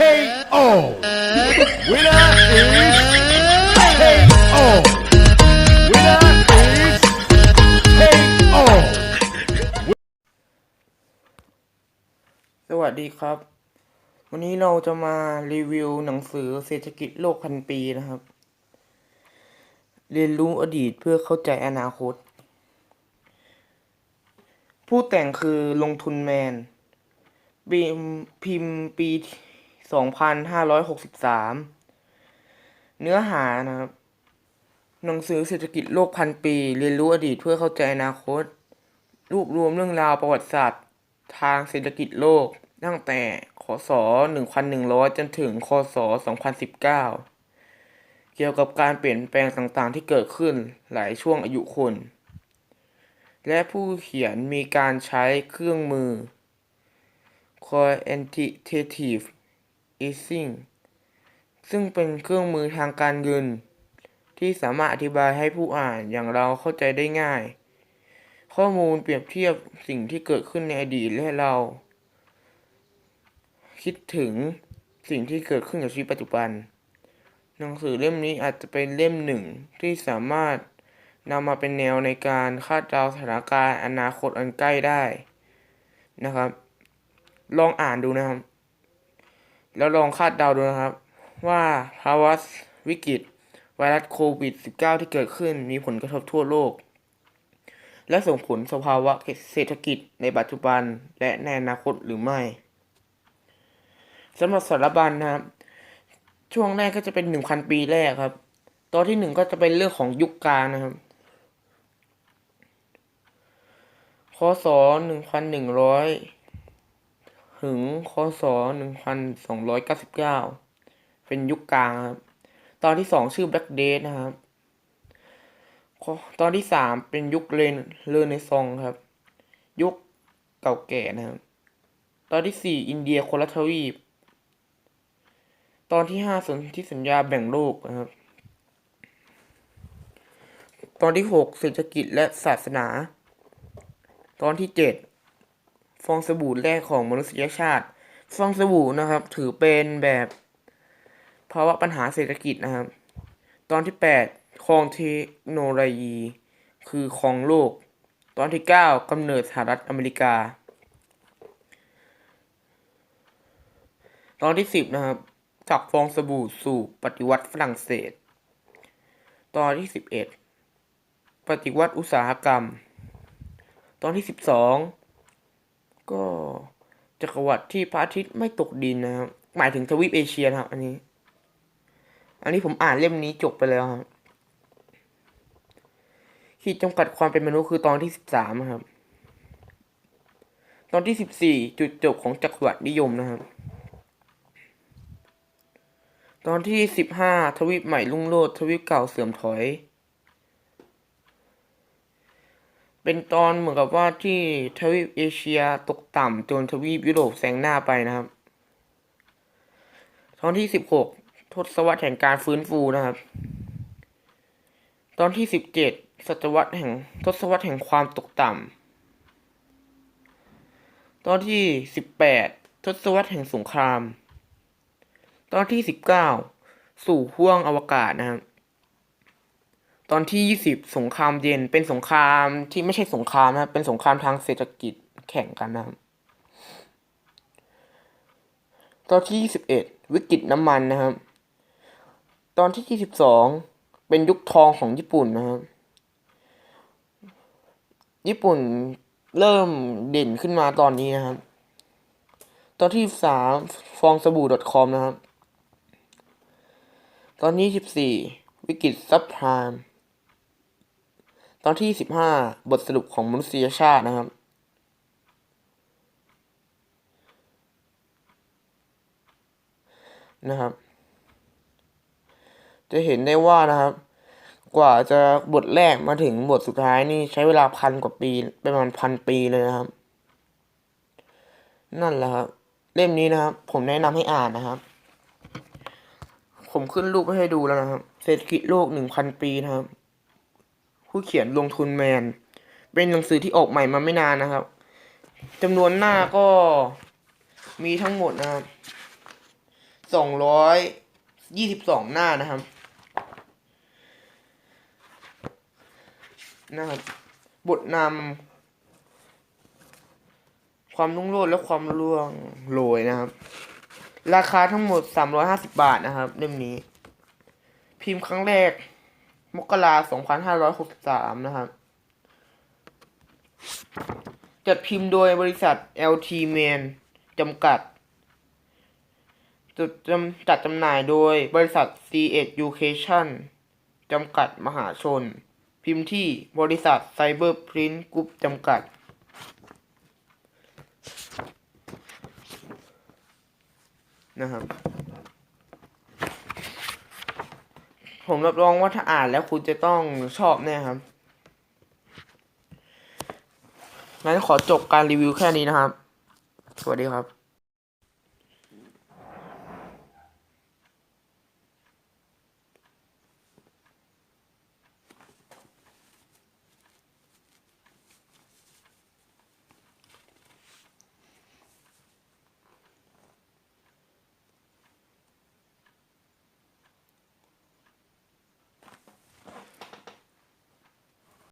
KO. Winner is KO. Winner is KO. สวัสดีครับ วันนี้เราจะมารีวิวหนังสือเศรษฐกิจโลกพันปีนะครับ เรียนรู้อดีตเพื่อเข้าใจอนาคต ผู้แต่งคือลงทุนแมน พิมพ์ปี 2563 เนื้อหานะครับ หนังสือเศรษฐกิจโลกพันปี เรียนรู้อดีตเพื่อเข้าใจอนาคต รวบรวมเรื่องราวประวัติศาสตร์ ทางเศรษฐกิจโลก ตั้งแต่คศ 1100 จนถึงคศ 2019 เกี่ยวกับการเปลี่ยนแปลงต่างๆที่เกิดขึ้นหลายช่วงอายุคน และผู้เขียนมีการใช้เครื่องมือ quantitative easing ซึ่งเป็นเครื่องมือทางการเงิน ที่สามารถอธิบายให้ผู้อ่านอย่างเราเข้าใจได้ง่าย ข้อมูลเปรียบเทียบสิ่งที่เกิดขึ้นในอดีตและเรา คิดถึงสิ่งที่เกิดขึ้นกับชีวิตปัจจุบัน หนังสือเล่มนี้อาจจะเป็นเล่มหนึ่งที่สามารถนำมาเป็นแนวในการคาดเดาสถานการณ์อนาคตอันใกล้ได้นะครับ ลองอ่านดูนะครับ แล้วลองคาดเดาดูนะครับ ว่าภาวะวิกฤตไวรัสโควิด -19 ที่เกิดขึ้นมีผลกระทบทั่วโลก และส่งผลสภาวะเศรษฐกิจในปัจจุบันและในอนาคตหรือไม่สำหรับสารบัญนะครับ ช่วงแรกก็จะเป็นหนึ่งพันปีแรกครับ ตอนที่หนึ่งก็จะเป็นเรื่องของยุคกลางนะครับคศหนึ่งพันหนึ่งร้อย ถึงคศหนึ่งพันสองร้อยเก้าสิบเก้าเป็นยุคกลางครับ ตอนที่สองชื่อ Black Death นะครับ ตอนที่สามเป็นยุคเลนเลเนซองครับ ยุคเก่าแก่นะครับ ตอนที่สี่อินเดียคนละทวีป ตอนที่ห้าสนที่สัญญาแบ่งโลกนะครับ ตอนที่หกเศรษฐกิจและศาสนา ตอนที่เจ็ด ฟองสบู่แรกของมนุษยชาติ ฟองสบู่นะครับ ถือเป็นแบบภาวะปัญหาเศรษฐกิจนะครับ ตอนที่แปดครองเทคโนโลยี คือครองโลก ตอนที่เก้ากำเนิดสหรัฐอเมริกา ตอนที่สิบนะครับ จากฟองสบู่สู่ปฏิวัติฝรั่งเศส ตอนที่สิบเอ็ดปฏิวัติอุตสาหกรรม ตอนที่สิบสอง ก็จักรวรรดิที่พระอาทิตย์ไม่ตกดินนะครับ หมายถึงทวีปเอเชียนะครับ อันนี้ อันนี้ผมอ่านเล่มนี้จบไปแล้วครับขีดจำกัดความเป็นมนุษย์คือตอนที่สิบสามครับ ตอนที่สิบสี่จุดจบของจักรวรรดินิยมนะครับ ตอนที่สิบห้าทวีปใหม่รุ่งโรจน์ทวีปเก่าเสื่อมถอย เป็นตอนเหมือนกับว่าที่ทวีปเอเชียตกต่ำจนทวีปยุโรปแซงหน้าไปนะครับ ตอนที่สิบหกทศวรรษแห่งการฟื้นฟูนะครับ ตอนที่สิบเจ็ดศตวรรษแห่งทศวรรษแห่งความตกต่ำตอนที่สิบแปดทศวรรษแห่งสงคราม ตอนที่สิบเก้าสู่ห้วงอวกาศนะครับ ตอนที่ยี่สิบสงครามเย็นเป็นสงครามที่ไม่ใช่สงครามนะครับเป็นสงครามทางเศรษฐกิจแข่งกันนะครับตอนที่ยี่สิบเอ็ดวิกฤตน้ำมันนะครับ ตอนที่ยี่สิบสองเป็นยุคทองของญี่ปุ่นนะครับ ญี่ปุ่นเริ่มเด่นขึ้นมาตอนนี้นะครับ ตอนที่สามฟองสบู่ .com นะครับ ตอนที่สิบสี่วิกฤตซับไพราม ตอนที่สิบห้าบทสรุปของมนุษยชาตินะครับ นะครับ จะเห็นได้ว่านะครับ กว่าจะบทแรกมาถึงบทสุดท้ายนี่ใช้เวลาพันกว่าปีประมาณพันปีเลยนะครับ นั่นแหละครับ เล่มนี้นะครับ ผมแนะนำให้อ่านนะครับ ผมขึ้นรูปให้ดูแล้วนะครับ เศรษฐกิจโลกหนึ่งพันปีนะครับ ผู้เขียนลงทุนแมน เป็นหนังสือที่ออกใหม่มาไม่นานนะครับจำนวนหน้าก็มีทั้งหมดนะครับสองร้อยยี่สิบสองหน้านะครับ นะครับ บทนำความรุ่งโรจน์และความร่วงโรยนะครับ ราคาทั้งหมดสามร้อยห้าสิบบาทนะครับ เล่มนี้ พิมพ์ครั้งแรก มกราสองพันห้าร้อยหกสิบสามนะครับ จัดพิมพ์โดยบริษัท LT Man จำกัดจัดจำจัดจำหน่ายโดยบริษัท C Education จำกัดมหาชน พิมพ์ที่บริษัท Cyber Print Group จำกัด นะครับ ผมรับรองว่าถ้าอ่านแล้วคุณจะต้องชอบแน่ครับ งั้นขอจบการรีวิวแค่นี้นะครับ สวัสดีครับ